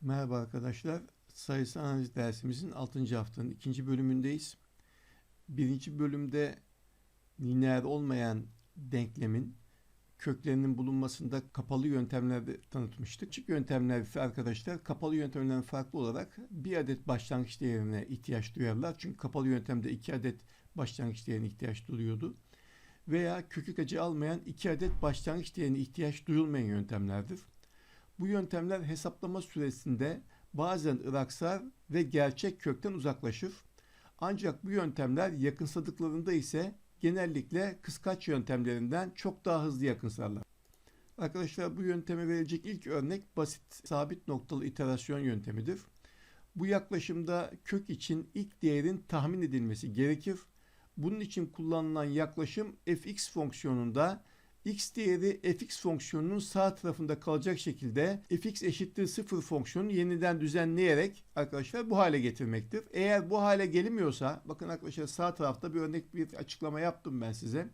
Merhaba arkadaşlar. Sayısal analiz dersimizin 6. haftanın 2. bölümündeyiz. Birinci bölümde lineer olmayan denklemin köklerinin bulunmasında kapalı yöntemleri tanıtmıştık. Açık yöntemler ise arkadaşlar kapalı yöntemlerden farklı olarak bir adet başlangıç değerine ihtiyaç duyarlar. Çünkü kapalı yöntemde iki adet başlangıç değerine ihtiyaç duyuyordu. Veya kökü acı almayan iki adet başlangıç değerine ihtiyaç duyulmayan yöntemlerdir. Bu yöntemler hesaplama süresinde bazen ıraksar ve gerçek kökten uzaklaşır. Ancak bu yöntemler yakınsadıklarında ise genellikle kıskaç yöntemlerinden çok daha hızlı yakınsarlar. Arkadaşlar bu yönteme verilecek ilk örnek basit sabit noktalı iterasyon yöntemidir. Bu yaklaşımda kök için ilk değerin tahmin edilmesi gerekir. Bunun için kullanılan yaklaşım fx fonksiyonunda x değeri fx fonksiyonunun sağ tarafında kalacak şekilde fx eşittir 0 fonksiyonunu yeniden düzenleyerek arkadaşlar bu hale getirmektir. Eğer bu hale gelmiyorsa bakın arkadaşlar sağ tarafta bir örnek bir açıklama yaptım ben size.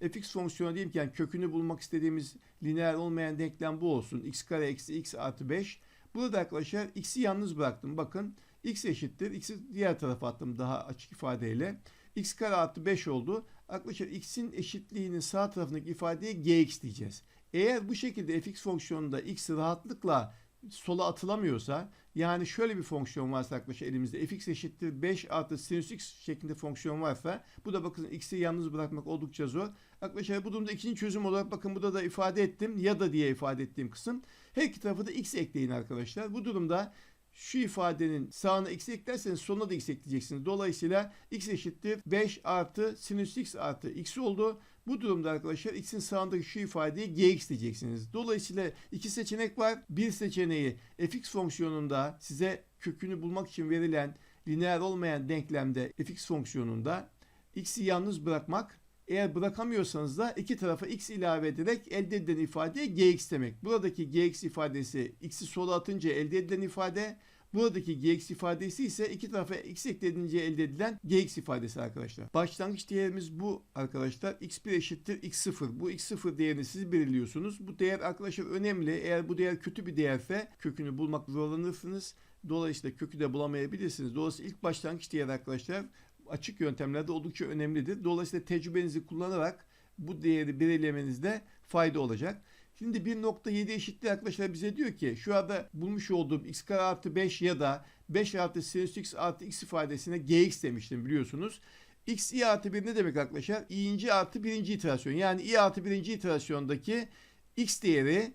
fx fonksiyonu diyeyim ki yani kökünü bulmak istediğimiz lineer olmayan denklem bu olsun. x kare eksi x artı 5. Burada arkadaşlar x'i yalnız bıraktım. Bakın x eşittir. x'i diğer tarafa attım daha açık ifadeyle. x kare artı 5 oldu. Arkadaşlar x'in eşitliğinin sağ tarafındaki ifadeye gx diyeceğiz. Eğer bu şekilde fx fonksiyonunda x rahatlıkla sola atılamıyorsa yani şöyle bir fonksiyon varsa arkadaşlar elimizde fx eşittir 5 artı sinüs x şeklinde fonksiyon varsa bu da bakın x'i yalnız bırakmak oldukça zor. Arkadaşlar bu durumda ikinci çözüm olarak bakın burada da ifade ettim ya da diye ifade ettiğim kısım. Her iki tarafı da x ekleyin arkadaşlar. Bu durumda şu ifadenin sağına x eklerseniz sonuna da x ekleyeceksiniz. Dolayısıyla x eşittir 5 artı sinüs x artı x oldu. Bu durumda arkadaşlar x'in sağındaki şu ifadeyi gx diyeceksiniz. Dolayısıyla iki seçenek var. Bir seçeneği fx fonksiyonunda size kökünü bulmak için verilen lineer olmayan denklemde fx fonksiyonunda x'i yalnız bırakmak. Eğer bırakamıyorsanız da iki tarafa x ilave ederek elde edilen ifadeye gx demek. Buradaki gx ifadesi x'i sola atınca elde edilen ifade. Buradaki gx ifadesi ise iki tarafa x eklediğince elde edilen gx ifadesi arkadaşlar. Başlangıç değerimiz bu arkadaşlar. x1 eşittir x0. Bu x0 değerini siz belirliyorsunuz. Bu değer arkadaşlar önemli. Eğer bu değer kötü bir değerse kökünü bulmak zorlanırsınız. Dolayısıyla kökü de bulamayabilirsiniz. Dolayısıyla ilk başlangıç değer arkadaşlar açık yöntemlerde oldukça önemlidir. Dolayısıyla tecrübenizi kullanarak bu değeri belirlemenizde fayda olacak. Şimdi 1.7 eşitliği arkadaşlar bize diyor ki şu anda bulmuş olduğum x kare artı 5 ya da 5 artı sinüs x artı x ifadesine gx demiştim biliyorsunuz. x i artı 1 ne demek arkadaşlar? i'inci artı birinci iterasyon. Yani i artı birinci iterasyondaki x değeri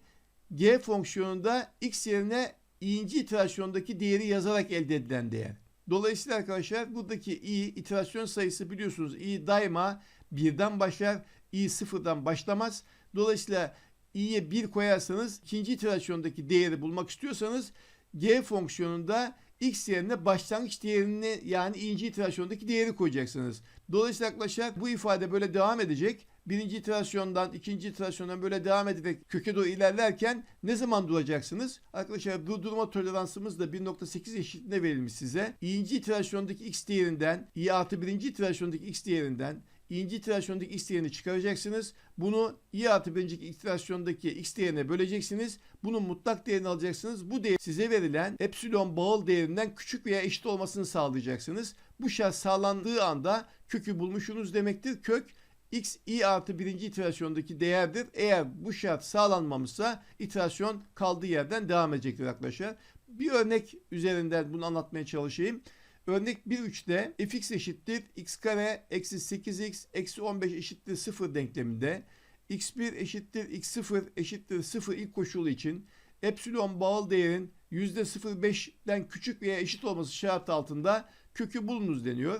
g fonksiyonunda x yerine i'inci iterasyondaki değeri yazarak elde edilen değer. Dolayısıyla arkadaşlar buradaki i iterasyon sayısı biliyorsunuz i daima birden başlar. i sıfırdan başlamaz. Dolayısıyla i'ye 1 koyarsanız ikinci iterasyondaki değeri bulmak istiyorsanız g fonksiyonunda x yerine başlangıç değerini yani i'inci iterasyondaki değeri koyacaksınız. Dolayısıyla arkadaşlar bu ifade böyle devam edecek. Birinci iterasyondan, ikinci iterasyondan böyle devam ederek köke doğru ilerlerken ne zaman duracaksınız? Arkadaşlar bu durma toleransımız da 1.8 eşitliğinde verilmiş size. İkinci iterasyondaki x değerinden, i artı birinci iterasyondaki x değerinden İnci iterasyondaki x değerini çıkaracaksınız. Bunu i artı birinci iterasyondaki x değerine böleceksiniz. Bunun mutlak değerini alacaksınız. Bu değer size verilen epsilon bağıl değerinden küçük veya eşit olmasını sağlayacaksınız. Bu şart sağlandığı anda kökü bulmuşsunuz demektir. Kök x i artı birinci iterasyondaki değerdir. Eğer bu şart sağlanmamışsa iterasyon kaldığı yerden devam edecektir arkadaşlar. Bir örnek üzerinden bunu anlatmaya çalışayım. Örnek 1.3'te fx eşittir x kare eksi 8x eksi 15 eşittir 0 denkleminde x1 eşittir x0 eşittir 0 ilk koşulu için epsilon bağıl değerin %0.5'den küçük veya eşit olması şart altında kökü bulunuz deniyor.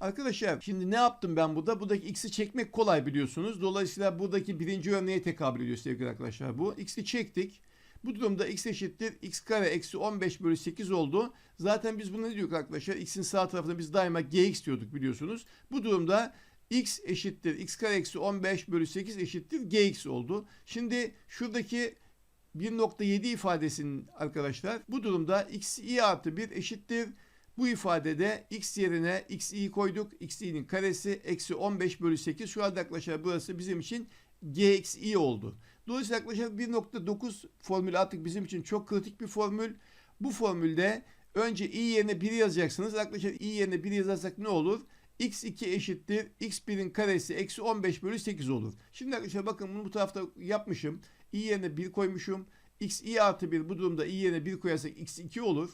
Arkadaşlar şimdi ne yaptım ben burada? Buradaki x'i çekmek kolay biliyorsunuz. Dolayısıyla buradaki birinci örneğe tekabül ediyor sevgili arkadaşlar bu. x'i çektik. Bu durumda x eşittir x kare eksi 15 bölü 8 oldu. Zaten biz bunu ne diyorduk arkadaşlar? x'in sağ tarafında biz daima gx diyorduk biliyorsunuz. Bu durumda x eşittir x kare eksi 15 bölü 8 eşittir gx oldu. Şimdi şuradaki 1.7 ifadesinin arkadaşlar bu durumda x i artı 1 eşittir. Bu ifadede x yerine x'i koyduk. x'inin karesi eksi 15 bölü 8. Şu anda arkadaşlar burası bizim için gxi oldu. Dolayısıyla yaklaşık 1.9 formülü artık bizim için çok kritik bir formül. Bu formülde önce i yerine 1 yazacaksınız. Arkadaşlar i yerine 1 yazarsak ne olur? x2 eşittir x1'in karesi eksi 15 bölü 8 olur. Şimdi arkadaşlar bakın bunu bu tarafta yapmışım. i yerine 1 koymuşum. x i artı 1 bu durumda i yerine 1 koyarsak x2 olur.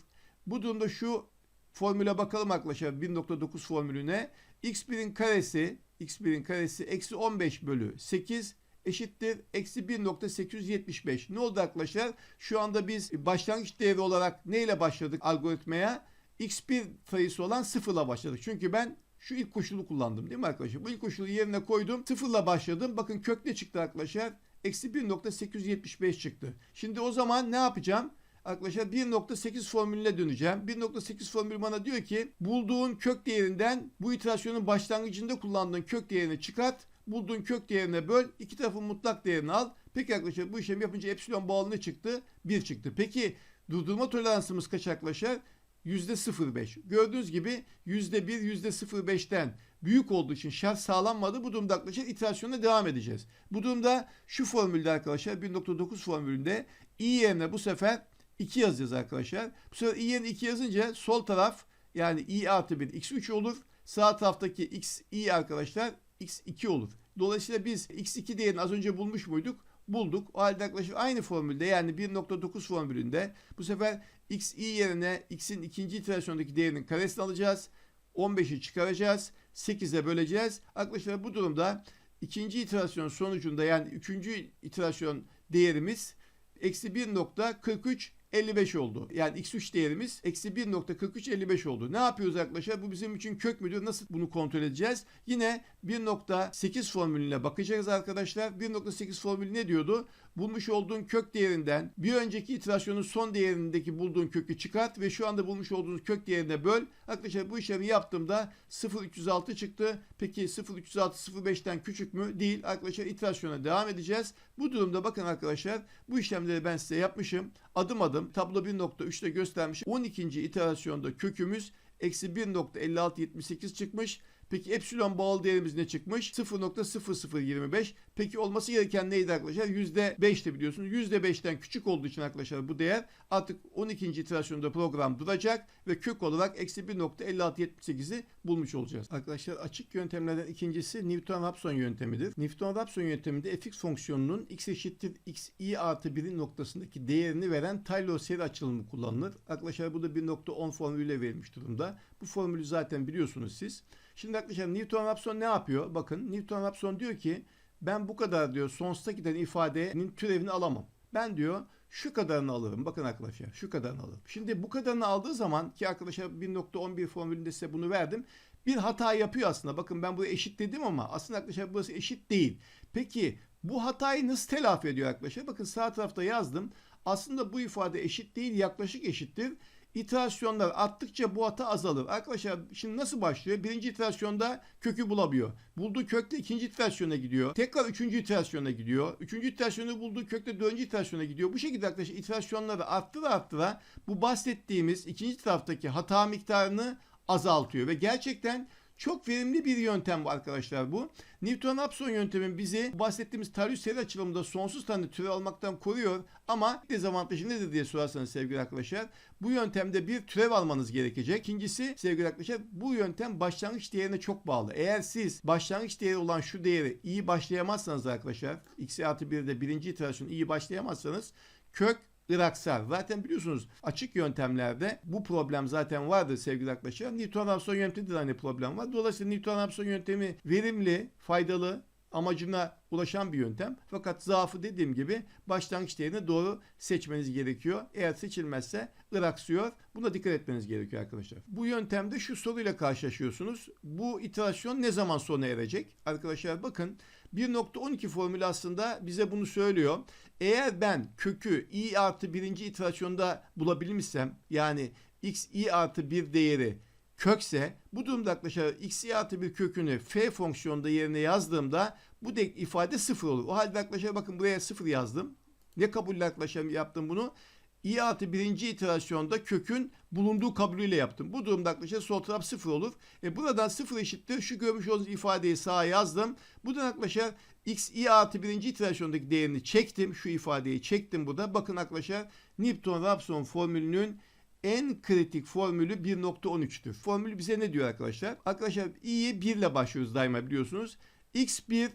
Bu durumda şu formüle bakalım arkadaşlar 1.9 formülüne. x1'in karesi x1'in karesi eksi 15 bölü 8 eşittir eksi 1.875. Ne oldu arkadaşlar? Şu anda biz başlangıç değeri olarak neyle başladık algoritmaya? x1 sayısı olan 0 ile başladık. Çünkü ben şu ilk koşulu kullandım değil mi arkadaşlar? Bu ilk koşulu yerine koydum. 0 ile başladım. Bakın kök ne çıktı arkadaşlar? Eksi 1.875 çıktı. Şimdi o zaman ne yapacağım? Arkadaşlar 1.8 formülüne döneceğim. 1.8 formülü bana diyor ki bulduğun kök değerinden bu iterasyonun başlangıcında kullandığın kök değerini çıkart. Bulduğun kök değerine böl. iki tarafın mutlak değerini al. Peki arkadaşlar bu işlemi yapınca epsilon bağlı ne çıktı? 1 çıktı. Peki durdurma toleransımız kaç arkadaşlar? %0.5. Gördüğünüz gibi %1, %0.5'ten büyük olduğu için şart sağlanmadı. Bu durumda arkadaşlar iterasyona devam edeceğiz. Bu durumda şu formülde arkadaşlar 1.9 formülünde i yerine bu sefer 2 yazacağız arkadaşlar. Bu sefer i yerine 2 yazınca sol taraf yani i artı 1 x3 olur. Sağ taraftaki x i arkadaşlar x2 olur. Dolayısıyla biz x2 değerini az önce bulmuş muyduk? Bulduk. O halde arkadaşlar aynı formülde yani 1.9 formülünde bu sefer x i yerine x'in ikinci iterasyondaki değerinin karesini alacağız. 15'i çıkaracağız. 8'e böleceğiz. Arkadaşlar bu durumda ikinci iterasyon sonucunda yani üçüncü iterasyon değerimiz eksi 1.43 55 oldu. Yani x3 değerimiz eksi 1.4355 oldu. Ne yapıyoruz arkadaşlar? Bu bizim için kök müdür? Nasıl bunu kontrol edeceğiz? Yine 1.8 formülüne bakacağız arkadaşlar. 1.8 formülü ne diyordu? Bulmuş olduğun kök değerinden bir önceki iterasyonun son değerindeki bulduğun kökü çıkart ve şu anda bulmuş olduğunuz kök değerine böl. Arkadaşlar bu işlemi yaptığımda 0.306 çıktı. Peki 0.306 0.5'ten küçük mü? Değil. Arkadaşlar iterasyona devam edeceğiz. Bu durumda bakın arkadaşlar bu işlemleri ben size yapmışım. Adım adım tablo 1.3'te göstermiş. 12. iterasyonda kökümüz eksi 1.5678 çıkmış. Peki epsilon bağlı değerimiz ne çıkmış? 0.0025. Peki olması gereken neydi arkadaşlar? %5'ti biliyorsunuz. %5'ten küçük olduğu için arkadaşlar bu değer artık 12. iterasyonda program duracak ve kök olarak eksi 1.5678'i bulmuş olacağız. Arkadaşlar açık yöntemlerden ikincisi Newton-Raphson yöntemidir. Newton-Raphson yönteminde fx fonksiyonunun x eşittir x i artı 1'in noktasındaki değerini veren Taylor seri açılımı kullanılır. Arkadaşlar bu da 1.10 formülüyle verilmiş durumda. Bu formülü zaten biliyorsunuz siz. Şimdi arkadaşlar Newton-Raphson ne yapıyor? Bakın Newton-Raphson diyor ki ben bu kadar diyor sonsuza giden ifadenin türevini alamam. Ben diyor şu kadarını alırım. Bakın arkadaşlar şu kadarını alırım. Şimdi bu kadarını aldığı zaman ki arkadaşlar 1.11 formülünde size bunu verdim. Bir hata yapıyor aslında. Bakın ben buraya eşit dedim ama aslında arkadaşlar burası eşit değil. Peki bu hatayı nasıl telafi ediyor arkadaşlar? Bakın sağ tarafta yazdım. Aslında bu ifade eşit değil yaklaşık eşittir. İterasyonlar arttıkça bu hata azalır. Arkadaşlar şimdi nasıl başlıyor? Birinci iterasyonda kökü bulamıyor. Bulduğu kökle ikinci iterasyona gidiyor. Tekrar üçüncü iterasyona gidiyor. Üçüncü iterasyonu bulduğu kökle dördüncü iterasyona gidiyor. Bu şekilde arkadaşlar iterasyonları arttıra arttıra bu bahsettiğimiz ikinci taraftaki hata miktarını azaltıyor. Ve gerçekten çok verimli bir yöntem bu arkadaşlar bu. Newton-Raphson yöntemi bizi bahsettiğimiz tarih seri açılımında sonsuz tane türev almaktan koruyor. Ama dezavantajı nedir diye sorarsanız sevgili arkadaşlar. Bu yöntemde bir türev almanız gerekecek. İkincisi sevgili arkadaşlar bu yöntem başlangıç değerine çok bağlı. Eğer siz başlangıç değeri olan şu değeri iyi başlayamazsanız arkadaşlar x artı 1'de birinci iterasyon iyi başlayamazsanız kök iraksar. Zaten biliyorsunuz açık yöntemlerde bu problem zaten vardır sevgili arkadaşlar. Newton-Raphson yönteminde de aynı problem var. Dolayısıyla Newton-Raphson yöntemi verimli, faydalı, amacına ulaşan bir yöntem. Fakat zaafı dediğim gibi başlangıç değerini doğru seçmeniz gerekiyor. Eğer seçilmezse ıraksıyor. Buna dikkat etmeniz gerekiyor arkadaşlar. Bu yöntemde şu soruyla karşılaşıyorsunuz. Bu iterasyon ne zaman sona erecek? Arkadaşlar bakın 1.12 formülü aslında bize bunu söylüyor. Eğer ben kökü i artı birinci iterasyonda bulabilmişsem yani x i artı bir değeri kökse bu durumda arkadaşlar x i artı bir kökünü f fonksiyonda yerine yazdığımda bu de ifade sıfır olur. O halde arkadaşlar bakın buraya sıfır yazdım. Ne kabulle arkadaşlar yaptım bunu? İ artı birinci iterasyonda kökün bulunduğu kabulüyle yaptım. Bu durumda arkadaşlar sol taraf sıfır olur. E buradan sıfır eşittir. Şu görmüş olduğunuz ifadeyi sağa yazdım. Buradan arkadaşlar x i artı birinci iterasyondaki değerini çektim. Şu ifadeyi çektim burada. Bakın arkadaşlar Newton-Raphson formülünün en kritik formülü 1.13'tür. Formül bize ne diyor arkadaşlar? Arkadaşlar i'yi 1 ile başlıyoruz daima biliyorsunuz. x1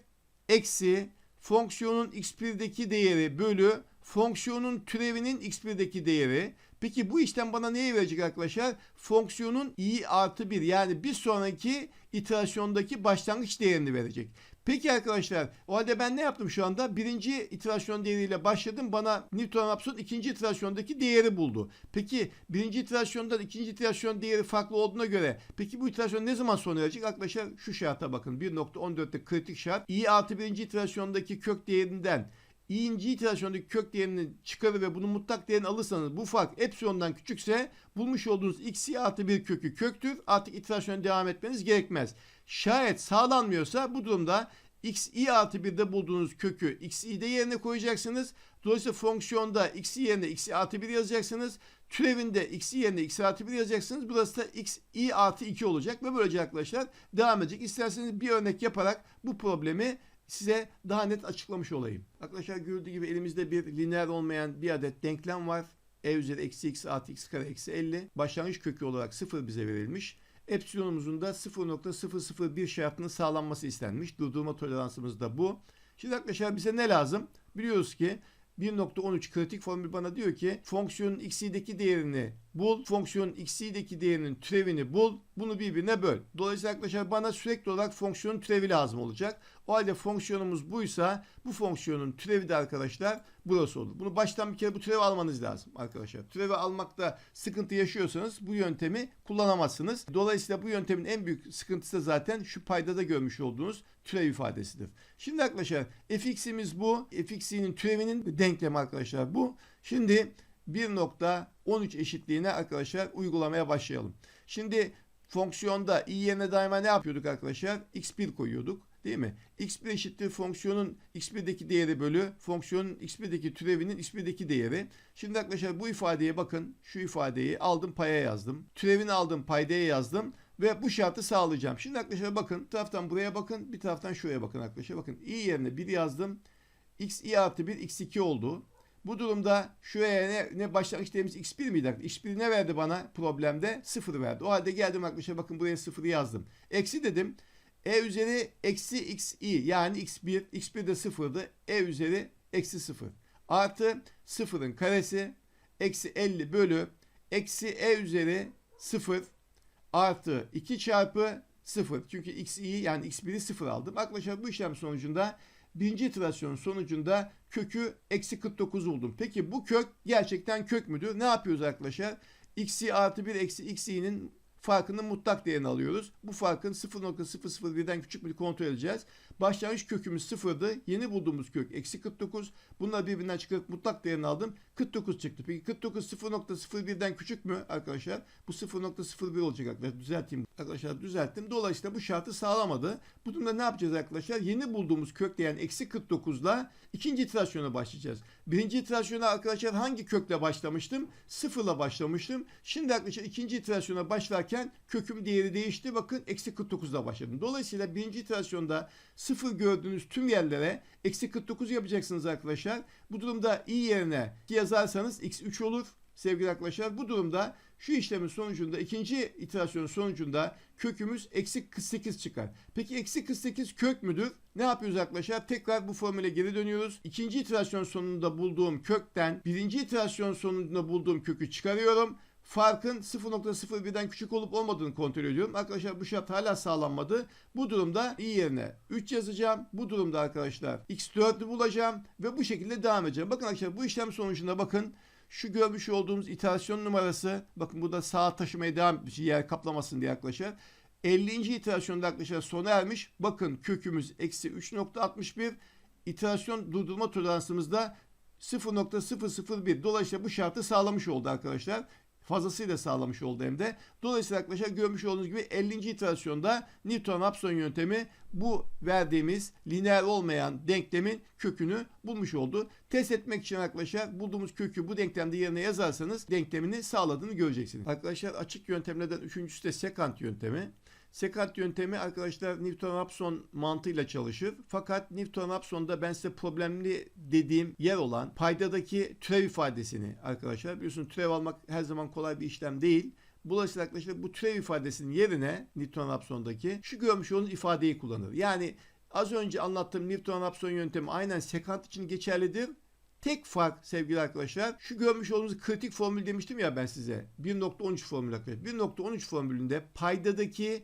eksi fonksiyonun x1'deki değeri bölü fonksiyonun türevinin x1'deki değeri. Peki bu işlem bana neyi verecek arkadaşlar? Fonksiyonun i artı 1 yani bir sonraki iterasyondaki başlangıç değerini verecek. Peki arkadaşlar o halde ben ne yaptım şu anda? Birinci iterasyon değeriyle başladım. Bana Newton Raphson ikinci iterasyondaki değeri buldu. Peki birinci iterasyondan ikinci iterasyon değeri farklı olduğuna göre peki bu iterasyon ne zaman sona erecek? Arkadaşlar şu şarta bakın. 1.14'te kritik şart. i artı birinci iterasyondaki kök değerinden i'inci iterasyondaki kök değerini çıkarır ve bunun mutlak değerini alırsanız bu fark epsilondan küçükse bulmuş olduğunuz x'i artı bir kökü köktür. Artık iterasyona devam etmeniz gerekmez. Şayet sağlanmıyorsa bu durumda xi artı 1'de bulduğunuz kökü xi'de yerine koyacaksınız. Dolayısıyla fonksiyonda x'i yerine xi artı 1 yazacaksınız. Türevinde x'i yerine x artı 1 yazacaksınız. Burası da xi artı 2 olacak ve böylece arkadaşlar devam edecek. İsterseniz bir örnek yaparak bu problemi size daha net açıklamış olayım. Arkadaşlar gördüğü gibi elimizde bir lineer olmayan bir adet denklem var. e üzeri eksi x artı x kare eksi 50. Başlangıç kökü olarak 0 bize verilmiş. Epsilonumuzun da 0.001 şartının sağlanması istenmiş. Durdurma toleransımız da bu. Şimdi arkadaşlar bize ne lazım? Biliyoruz ki 1.13 kritik formül bana diyor ki fonksiyonun x'ideki değerini bul. Fonksiyonun x'ideki değerinin türevini bul. Bunu birbirine böl. Dolayısıyla arkadaşlar bana sürekli olarak fonksiyonun türevi lazım olacak. O halde fonksiyonumuz buysa bu fonksiyonun türevi de arkadaşlar burası olur. Bunu baştan bir kere bu türevi almanız lazım arkadaşlar. Türevi almakta sıkıntı yaşıyorsanız bu yöntemi kullanamazsınız. Dolayısıyla bu yöntemin en büyük sıkıntısı da zaten şu paydada görmüş olduğunuz türev ifadesidir. Şimdi arkadaşlar fx'imiz bu. fx'inin türevinin denklemi arkadaşlar bu. Şimdi 1.13 eşitliğine arkadaşlar uygulamaya başlayalım. Şimdi fonksiyonda i yerine daima ne yapıyorduk arkadaşlar? x1 koyuyorduk. Değil mi? x1 eşittir fonksiyonun x1'deki değeri bölü fonksiyonun x1'deki türevinin x1'deki değeri. Şimdi arkadaşlar bu ifadeye bakın. Şu ifadeyi aldım paya yazdım. Türevini aldım paydaya yazdım. Ve bu şartı sağlayacağım. Şimdi arkadaşlar bakın. Bir taraftan buraya bakın. Bir taraftan şuraya bakın arkadaşlar. Bakın i yerine 1 yazdım. x i artı 1 x2 oldu. Bu durumda şuraya ne, ne başlangıç değerimiz x1 miydi? x1 ne verdi bana problemde? 0 verdi. O halde geldim arkadaşlar bakın buraya 0 yazdım. Eksi dedim. E üzeri eksi xi yani x1. x1 de 0'dı. E üzeri eksi 0. Artı 0'ın karesi eksi 50 bölü eksi e üzeri 0 artı 2 çarpı 0. Çünkü x'i yani x1'i 0 aldım. Arkadaşlar bu işlem sonucunda birinci iterasyon sonucunda kökü eksi 49 buldum. Peki bu kök gerçekten kök müdür? Ne yapıyoruz arkadaşlar? x'i artı 1 eksi x'i'nin farkının mutlak değerini alıyoruz. Bu farkın 0.001'den küçük bir kontrol edeceğiz. Başlangıç kökümüz 0'dı. Yeni bulduğumuz kök eksi 49. Bunları birbirinden çıkarıp mutlak değerini aldım. 49 çıktı. Peki 49 0.01'den küçük mü arkadaşlar? Bu 0.01 olacak arkadaşlar. Düzelteyim. Arkadaşlar düzelttim. Dolayısıyla bu şartı sağlamadı. Bu durumda ne yapacağız arkadaşlar? Yeni bulduğumuz kök değerin eksi 49'la ikinci iterasyona başlayacağız. Birinci iterasyona arkadaşlar hangi kökle başlamıştım? Sıfırla başlamıştım. Şimdi arkadaşlar ikinci iterasyona başlarken köküm değeri değişti. Bakın eksi 49'la başladım. Dolayısıyla birinci iterasyonda sıfır gördüğünüz tüm yerlere eksi 49 yapacaksınız arkadaşlar. Bu durumda i yerine yazarsanız x3 olur sevgili arkadaşlar. Bu durumda şu işlemin sonucunda ikinci iterasyonun sonucunda kökümüz eksi 48 çıkar. Peki eksi 48 kök müdür? Ne yapıyoruz arkadaşlar? Tekrar bu formüle geri dönüyoruz. İkinci iterasyon sonunda bulduğum kökten birinci iterasyon sonunda bulduğum kökü çıkarıyorum. Farkın 0.01'den küçük olup olmadığını kontrol ediyorum. Arkadaşlar bu şart hala sağlanmadı. Bu durumda i yerine 3 yazacağım. Bu durumda arkadaşlar x4'ü bulacağım ve bu şekilde devam edeceğim. Bakın arkadaşlar bu işlem sonucunda bakın şu görmüş olduğumuz iterasyon numarası bakın burada sağa taşımaya devam etmiş yer kaplamasın diye arkadaşlar. 50. iterasyonda arkadaşlar sona ermiş. Bakın kökümüz eksi 3.61. İterasyon durdurma toleransımız da 0.001. Dolayısıyla bu şartı sağlamış oldu arkadaşlar. Fazlasıyla sağlamış oldu hem de. Dolayısıyla arkadaşlar görmüş olduğunuz gibi 50. iterasyonda Newton-Raphson yöntemi bu verdiğimiz lineer olmayan denklemin kökünü bulmuş oldu. Test etmek için arkadaşlar bulduğumuz kökü bu denklemde yerine yazarsanız denklemini sağladığını göreceksiniz. Arkadaşlar açık yöntemlerden üçüncüsü de sekant yöntemi. Sekant yöntemi arkadaşlar Newton-Raphson mantığıyla çalışır. Fakat Newton-Raphson'da ben size problemli dediğim yer olan paydadaki türev ifadesini arkadaşlar biliyorsunuz türev almak her zaman kolay bir işlem değil. Dolayısıyla arkadaşlar bu türev ifadesinin yerine Newton-Raphson'daki şu görmüş olduğunuz ifadeyi kullanır. Yani az önce anlattığım Newton-Raphson yöntemi aynen sekant için geçerlidir. Tek fark sevgili arkadaşlar şu görmüş olduğunuz kritik formül demiştim ya ben size. 1.13 formül arkadaşlar. 1.13 formülünde paydadaki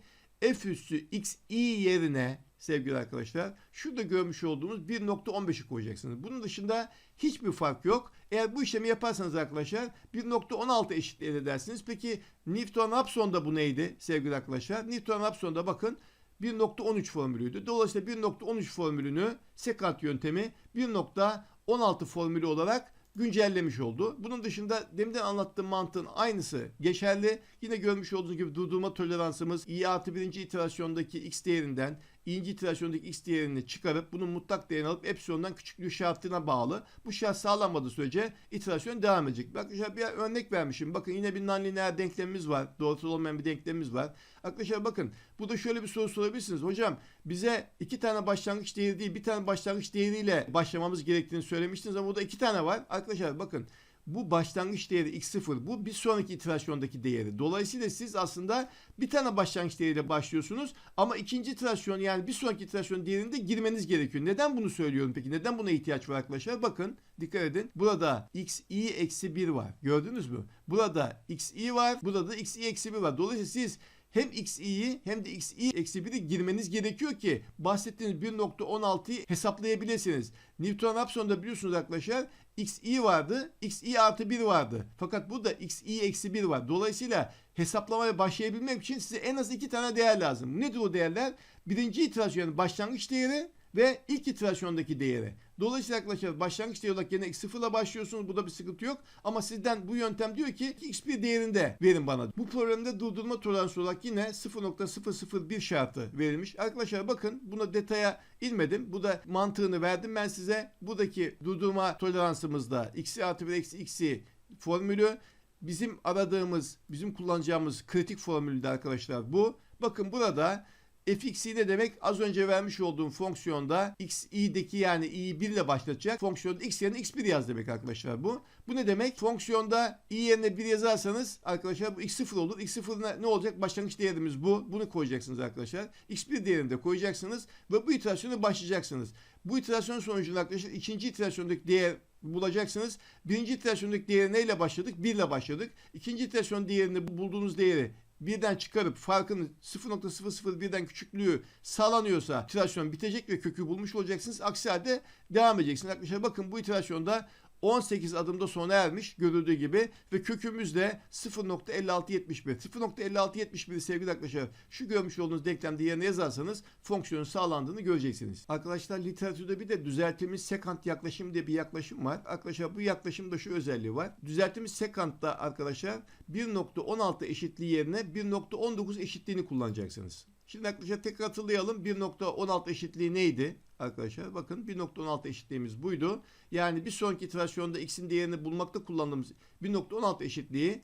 f üssü xi yerine sevgili arkadaşlar şurada görmüş olduğumuz 1.15'i koyacaksınız. Bunun dışında hiçbir fark yok. Eğer bu işlemi yaparsanız arkadaşlar 1.16 eşit elde edersiniz. Peki Newton-Raphson'da bu neydi sevgili arkadaşlar? Newton-Raphson'da bakın 1.13 formülüydü. Dolayısıyla 1.13 formülünü sekant yöntemi 1.16 formülü olarak güncellemiş oldu. Bunun dışında deminden anlattığım mantığın aynısı geçerli. Yine görmüş olduğunuz gibi durdurma toleransımız i artı birinci iterasyondaki x değerinden ikinci iterasyondaki x değerini çıkarıp bunun mutlak değerini alıp epsilondan küçüklüğü şartına bağlı. Bu şart sağlanmadığı sürece iterasyon devam edecek. Bak bir örnek vermişim. Bakın yine bir nonlineer denklemimiz var. Doğrusal olmayan bir denklemimiz var. Arkadaşlar bakın burada şöyle bir soru sorabilirsiniz. Hocam bize iki tane başlangıç değeri değil bir tane başlangıç değeriyle başlamamız gerektiğini söylemiştiniz ama burada iki tane var. Arkadaşlar bakın bu başlangıç değeri x0 bu bir sonraki iterasyondaki değeri. Dolayısıyla siz aslında bir tane başlangıç değeriyle başlıyorsunuz ama ikinci iterasyon yani bir sonraki iterasyon değerinde girmeniz gerekiyor. Neden bunu söylüyorum peki? Neden buna ihtiyaç var arkadaşlar? Bakın dikkat edin. Burada xi eksi 1 var. Gördünüz mü? Burada xi var. Burada da xi eksi 1 var. Dolayısıyla siz hem xi'yi hem de xi eksi 1'i girmeniz gerekiyor ki bahsettiğiniz 1.16'yı hesaplayabilirsiniz. Newton Raphson'da biliyorsunuz arkadaşlar xi vardı, xi artı 1 vardı. Fakat burada xi eksi 1 var. Dolayısıyla hesaplamaya başlayabilmek için size en az iki tane değer lazım. Nedir o değerler? Birinci iterasyon yani başlangıç değeri ve ilk iterasyondaki değeri. Dolayısıyla arkadaşlar başlangıç değeri olarak gene x0 ile başlıyorsunuz. Burada bir sıkıntı yok. Ama sizden bu yöntem diyor ki x1 değerinde verin bana. Bu problemde durdurma toleransı olarak yine 0.001 şartı verilmiş. Arkadaşlar bakın buna detaya ilmedim. Bu da mantığını verdim ben size. Buradaki durdurma toleransımızda x'i artı 1 eksi x'i formülü bizim aradığımız, bizim kullanacağımız kritik formülde arkadaşlar bu. Bakın burada fx'i ne demek? Az önce vermiş olduğum fonksiyonda xi'deki yani i'yi 1 ile başlatacak. Fonksiyonda x yerine x1 yaz demek arkadaşlar bu. Bu ne demek? Fonksiyonda i yerine 1 yazarsanız arkadaşlar bu x0 olur. x0 ne olacak? Başlangıç değerimiz bu. Bunu koyacaksınız arkadaşlar. x1 değerini de koyacaksınız ve bu iterasyonu başlayacaksınız. Bu iterasyon sonucunda arkadaşlar ikinci iterasyondaki değer bulacaksınız. Birinci iterasyondaki değeri neyle başladık? 1 ile başladık. İkinci iterasyon değerini bulduğunuz değeri birden çıkarıp farkını 0.001'den küçüklüğü sağlanıyorsa iterasyon bitecek ve kökü bulmuş olacaksınız. Aksi halde devam edeceksiniz. Arkadaşlar bakın bu iterasyonda 18 adımda sona ermiş görüldüğü gibi ve kökümüz de 0.5671. 0.5671 sevgili arkadaşlar şu görmüş olduğunuz denklemde yerine yazarsanız fonksiyonun sağlandığını göreceksiniz. Arkadaşlar literatürde bir de düzeltilmiş sekant yaklaşım diye bir yaklaşım var. Arkadaşlar bu yaklaşımda şu özelliği var. Düzeltilmiş sekantta arkadaşlar 1.16 eşitliği yerine 1.19 eşitliğini kullanacaksınız. Şimdi arkadaşlar tekrar hatırlayalım. 1.16 eşitliği neydi? Arkadaşlar bakın 1.16 eşitliğimiz buydu. Yani bir sonraki iterasyonda x'in değerini bulmakta kullandığımız 1.16 eşitliği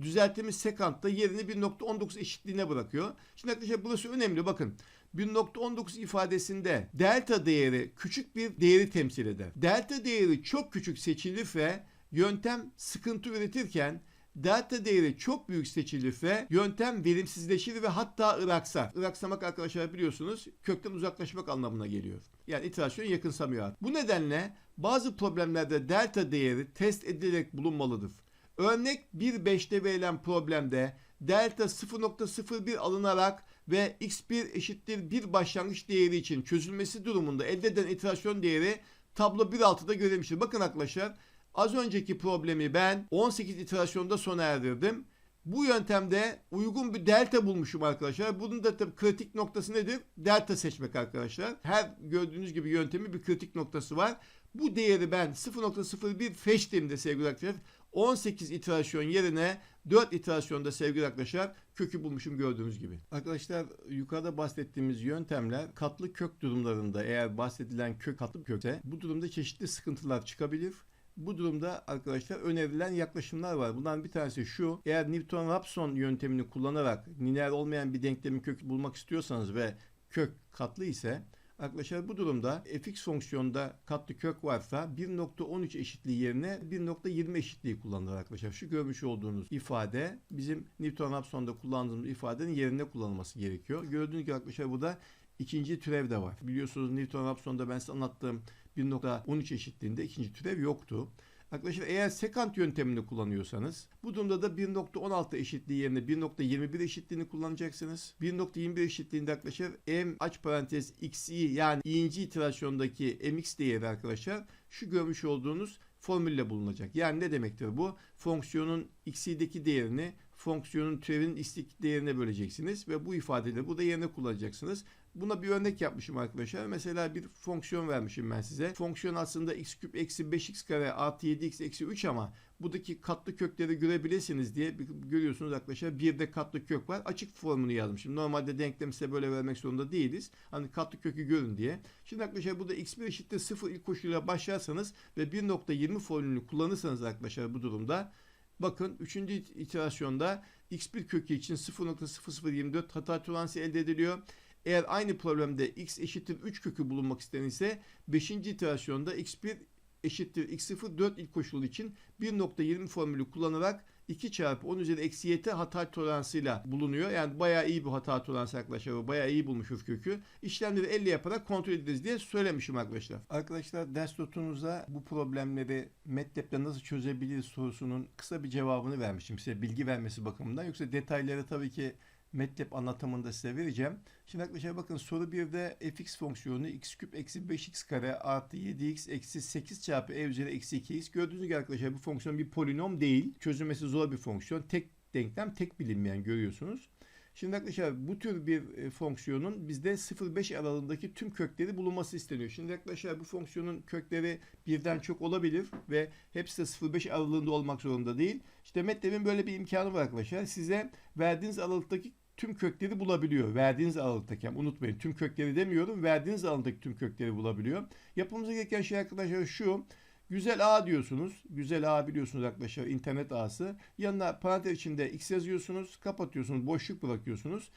düzelttiğimiz sekantta yerini 1.19 eşitliğine bırakıyor. Şimdi arkadaşlar burası önemli bakın. 1.19 ifadesinde delta değeri küçük bir değeri temsil eder. Delta değeri çok küçük seçilirse yöntem sıkıntı üretirken delta değeri çok büyük seçilirse yöntem verimsizleşir ve hatta ıraksar. Iraksamak arkadaşlar biliyorsunuz kökten uzaklaşmak anlamına geliyor. Yani iterasyon yakınsamıyor. Bu nedenle bazı problemlerde delta değeri test edilerek bulunmalıdır. Örnek 1.5'te verilen problemde delta 0.01 alınarak ve x1 eşittir 1 başlangıç değeri için çözülmesi durumunda elde edilen iterasyon değeri tablo 1.6'da görülmüştür. Bakın arkadaşlar Az önceki problemi ben 18 iterasyonda sona erdirdim. Bu yöntemde uygun bir delta bulmuşum arkadaşlar. Bunun da tabii kritik noktası nedir? Delta seçmek arkadaşlar. Her gördüğünüz gibi yöntemi bir kritik noktası var. Bu değeri ben 0.01 seçtiğimde sevgili arkadaşlar 18 iterasyon yerine 4 iterasyonda sevgili arkadaşlar kökü bulmuşum gördüğünüz gibi. Arkadaşlar yukarıda bahsettiğimiz yöntemler katlı kök durumlarında eğer bahsedilen kök katlı kökse bu durumda çeşitli sıkıntılar çıkabilir Bu durumda arkadaşlar önerilen yaklaşımlar var. Bundan bir tanesi şu. Eğer Newton-Raphson yöntemini kullanarak lineer olmayan bir denklemin kökü bulmak istiyorsanız ve kök katlı ise Arkadaşlar bu durumda fx fonksiyonda katlı kök varsa 1.13 eşitliği yerine 1.20 eşitliği kullanılır arkadaşlar. Şu görmüş olduğunuz ifade bizim Newton-Raphson'da kullandığımız ifadenin yerine kullanılması gerekiyor. Gördüğünüz gibi arkadaşlar burada ikinci türev de var. Biliyorsunuz Newton-Raphson'da ben size anlattığım 1.13 eşitliğinde ikinci türev yoktu. Arkadaşlar eğer sekant yöntemini kullanıyorsanız bu durumda da 1.16 eşitliği yerine 1.21 eşitliğini kullanacaksınız. 1.21 eşitliğinde arkadaşlar m aç parantez x'i yani i'inci iterasyondaki mx değeri arkadaşlar şu görmüş olduğunuz formülle bulunacak. Yani ne demektir bu? Fonksiyonun x'ideki değerini fonksiyonun türevinin istik değerine böleceksiniz ve bu ifadeleri burada yerine kullanacaksınız. Buna bir örnek yapmışım arkadaşlar. Mesela bir fonksiyon vermişim ben size. Fonksiyon aslında x küp eksi 5x kare artı 7x eksi 3 ama buradaki katlı kökleri görebilirsiniz diye görüyorsunuz arkadaşlar. Bir de katlı kök var. Açık formunu yazmışım. Normalde denklemi size böyle vermek zorunda değiliz. Hani katlı kökü görün diye. Şimdi arkadaşlar burada x1 eşittir 0 ilk koşuluyla başlarsanız ve 1.20 formülünü kullanırsanız arkadaşlar bu durumda Bakın 3. iterasyonda x1 kökü için 0.0024 hata toleransı elde ediliyor. Eğer aynı problemde x eşittir 3 kökü bulunmak istenirse 5. iterasyonda x1 eşittir x0 4 ilk koşulu için 1.20 formülü kullanarak 2 çarpı 10 üzeri eksi y hata toleransıyla bulunuyor. Yani bayağı iyi bir hata toleransı arkadaşlar. Bayağı iyi bulmuş üf kökü. İşlemleri 50 yaparak kontrol ederiz diye söylemişim arkadaşlar. Arkadaşlar ders notunuza bu problemleri MATLAB'de nasıl çözebiliriz sorusunun kısa bir cevabını vermişim size bilgi vermesi bakımından. Yoksa detayları tabii ki MATLAB anlatımında size vereceğim. Şimdi arkadaşlar bakın soru 1'de fx fonksiyonu x küp eksi 5x kare artı 7x eksi 8 çarpı e üzeri eksi 2x. Gördüğünüz gibi arkadaşlar bu fonksiyon bir polinom değil. Çözülmesi zor bir fonksiyon. Tek denklem tek bilinmeyen görüyorsunuz. Şimdi arkadaşlar bu tür bir e, fonksiyonun bizde 0-5 aralığındaki tüm kökleri bulunması isteniyor. Şimdi arkadaşlar bu fonksiyonun kökleri birden çok olabilir ve hepsi de 0-5 aralığında olmak zorunda değil. İşte MATLAB'in böyle bir imkanı var arkadaşlar. Size verdiğiniz aralıktaki tüm kökleri bulabiliyor. Verdiğiniz aralıktaki yani unutmayın tüm kökleri demiyorum. Verdiğiniz aralıktaki tüm kökleri bulabiliyor. Yapmamız gereken şey arkadaşlar şu. Güzel A diyorsunuz. Güzel A biliyorsunuz arkadaşlar internet ağası. Yanına parantez içinde x yazıyorsunuz. Kapatıyorsunuz. Boşluk bırakıyorsunuz.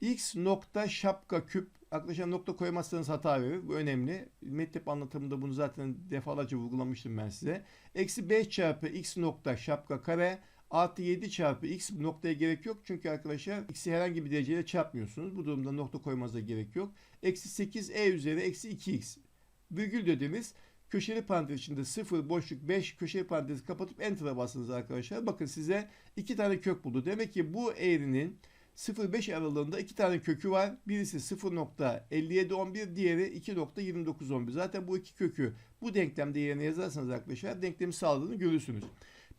x nokta şapka küp arkadaşlar nokta koymazsanız hata verir. Bu önemli. MATLAB anlatımında bunu zaten defalarca vurgulamıştım ben size. Eksi 5 çarpı x nokta şapka kare Artı 7 çarpı x noktaya gerek yok. Çünkü arkadaşlar x'i herhangi bir dereceyle çarpmıyorsunuz. Bu durumda nokta koymanıza gerek yok. Eksi 8 e üzeri eksi 2x. Virgül dediğimiz köşeli parantez içinde 0 boşluk 5 köşeli parantezi kapatıp enter'a basınız arkadaşlar. Bakın size iki tane kök buldu. Demek ki bu eğrinin 0-5 aralığında iki tane kökü var. Birisi 0.5711 diğeri 2.2911. Zaten bu iki kökü bu denklemde yerine yazarsanız arkadaşlar denklemi sağladığını görürsünüz.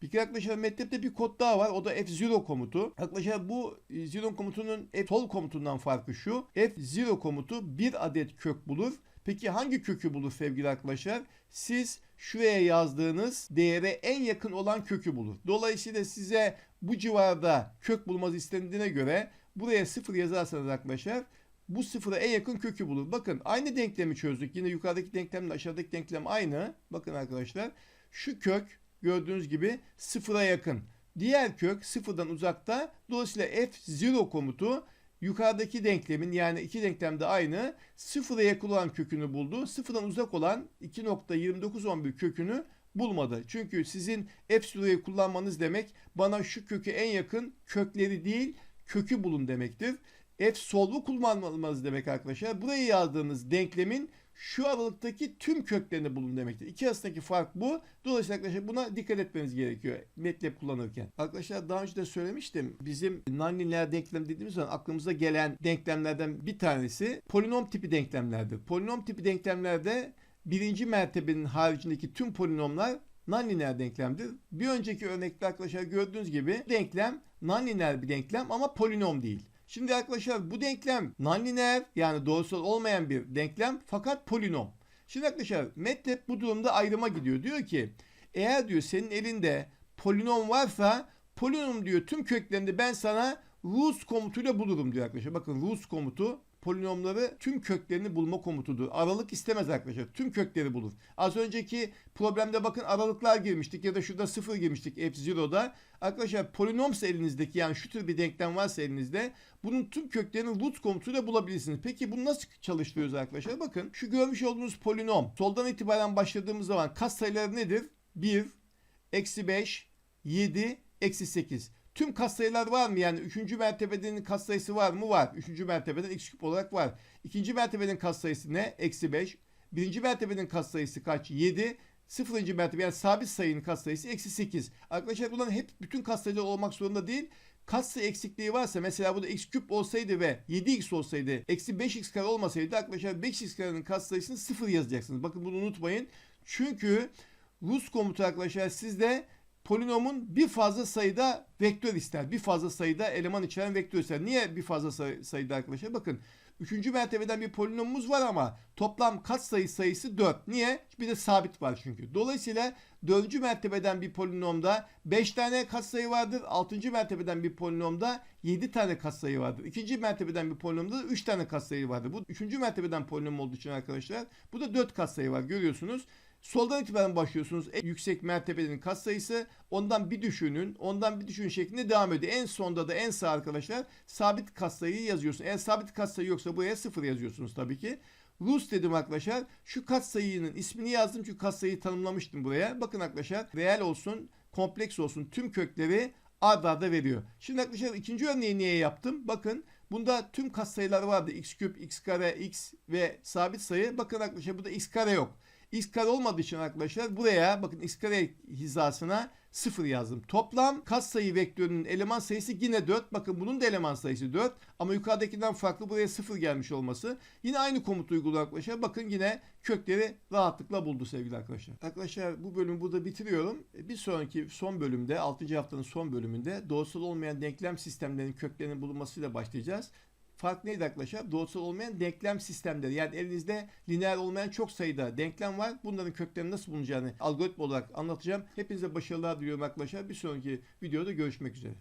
Bir kere arkadaşlar MATLAB'de bir kod daha var. O da F0 komutu. Arkadaşlar bu zero komutunun F-sol komutundan farkı şu. F0 komutu bir adet kök bulur. Peki hangi kökü bulur sevgili arkadaşlar? Siz şuraya yazdığınız değere en yakın olan kökü bulur. Dolayısıyla size bu civarda kök bulmanız istendiğine göre buraya sıfır yazarsanız arkadaşlar bu sıfıra en yakın kökü bulur. Bakın aynı denklemi çözdük. Yine yukarıdaki denklemle aşağıdaki denklem aynı. Bakın arkadaşlar şu kök gördüğünüz gibi sıfıra yakın. Diğer kök sıfırdan uzakta. Dolayısıyla f0 komutu yukarıdaki denklemin yani iki denklemde aynı sıfıra yakın olan kökünü buldu. Sıfırdan uzak olan 2.2911 kökünü bulmadı. Çünkü sizin f0'yı kullanmanız demek bana şu kökü en yakın kökleri değil kökü bulun demektir. F solvu kullanmanız demek arkadaşlar. Buraya yazdığınız denklemin şu aralıktaki tüm köklerini bulun demektir. İki arasındaki fark bu. Dolayısıyla arkadaşlar buna dikkat etmeniz gerekiyor MATLAB kullanırken. Arkadaşlar daha önce de söylemiştim. Bizim nonlinear denklem dediğimiz zaman aklımıza gelen denklemlerden bir tanesi polinom tipi denklemlerdir. Polinom tipi denklemlerde birinci mertebenin haricindeki tüm polinomlar nonlinear denklemdir. Bir önceki örnekte arkadaşlar gördüğünüz gibi denklem nonlinear bir denklem ama polinom değil. Şimdi arkadaşlar bu denklem nonlinear yani doğrusal olmayan bir denklem fakat polinom. Şimdi arkadaşlar MATLAB bu durumda ayrıma gidiyor. Diyor ki eğer diyor senin elinde polinom varsa polinom diyor tüm köklerini ben sana Rus komutuyla bulurum diyor arkadaşlar. Bakın Rus komutu polinomları tüm köklerini bulma komutudur. Aralık istemez arkadaşlar. Tüm kökleri bulur. Az önceki problemde bakın aralıklar girmiştik ya da şurada sıfır girmiştik f0'da. Arkadaşlar polinomsa elinizdeki yani şu tür bir denklem varsa elinizde bunun tüm köklerini root komutuyla bulabilirsiniz. Peki bunu nasıl çalıştırıyoruz arkadaşlar? Bakın şu görmüş olduğunuz polinom. Soldan itibaren başladığımız zaman kas sayıları nedir? 1, eksi 5, 7, eksi 8. Tüm katsayılar var mı? Yani 3. mertebenin katsayısı var mı? Var. 3. mertebeden x küp olarak var. 2. mertebenin katsayısı ne? Eksi 5. 1. mertebenin katsayısı kaç? 7. 0. mertebe yani sabit sayının katsayısı eksi 8. Arkadaşlar bunların hep bütün katsayılar olmak zorunda değil. Katsayı eksikliği varsa mesela bu da x küp olsaydı ve 7x olsaydı eksi 5x kare olmasaydı arkadaşlar 5x karenin katsayısını 0 yazacaksınız. Bakın bunu unutmayın. Çünkü Rus komutu arkadaşlar sizde polinomun bir fazla sayıda vektör ister. Bir fazla sayıda eleman içeren vektör ister. Niye bir fazla say- sayıda arkadaşlar? Bakın 3. mertebeden bir polinomumuz var ama toplam katsayı sayısı 4. Niye? Bir de sabit var çünkü. Dolayısıyla 4. mertebeden bir polinomda 5 tane katsayı vardır. 6. mertebeden bir polinomda 7 tane katsayı vardır. 2. mertebeden bir polinomda da 3 tane katsayı vardır. Bu 3. mertebeden polinom olduğu için arkadaşlar bu da 4 katsayı var görüyorsunuz. Soldan itibaren başlıyorsunuz. En yüksek mertebenin katsayısı ondan bir düşünün, ondan bir düşünün şeklinde devam ediyor. En sonda da en sağ arkadaşlar sabit katsayıyı yazıyorsun. Eğer sabit katsayı yoksa buraya sıfır yazıyorsunuz tabii ki. Rus dedim arkadaşlar. Şu katsayının ismini yazdım çünkü katsayıyı tanımlamıştım buraya. Bakın arkadaşlar reel olsun, kompleks olsun tüm kökleri ard arda veriyor. Şimdi arkadaşlar ikinci örneği niye yaptım? Bakın bunda tüm katsayılar vardı. x küp, x kare, x ve sabit sayı. Bakın arkadaşlar burada x kare yok. X kare olmadığı için arkadaşlar buraya bakın x hizasına 0 yazdım. Toplam katsayı vektörünün eleman sayısı yine 4. Bakın bunun da eleman sayısı 4. Ama yukarıdakinden farklı buraya 0 gelmiş olması. Yine aynı komutu uyguluyor arkadaşlar. Bakın yine kökleri rahatlıkla buldu sevgili arkadaşlar. Arkadaşlar bu bölümü burada bitiriyorum. Bir sonraki son bölümde 6. haftanın son bölümünde doğrusal olmayan denklem sistemlerinin köklerinin bulunmasıyla başlayacağız. Fark neydi arkadaşlar? Doğrusal olmayan denklem sistemleri. Yani elinizde lineer olmayan çok sayıda denklem var. Bunların köklerinin nasıl bulunacağını algoritma olarak anlatacağım. Hepinize başarılar diliyorum arkadaşlar. Bir sonraki videoda görüşmek üzere.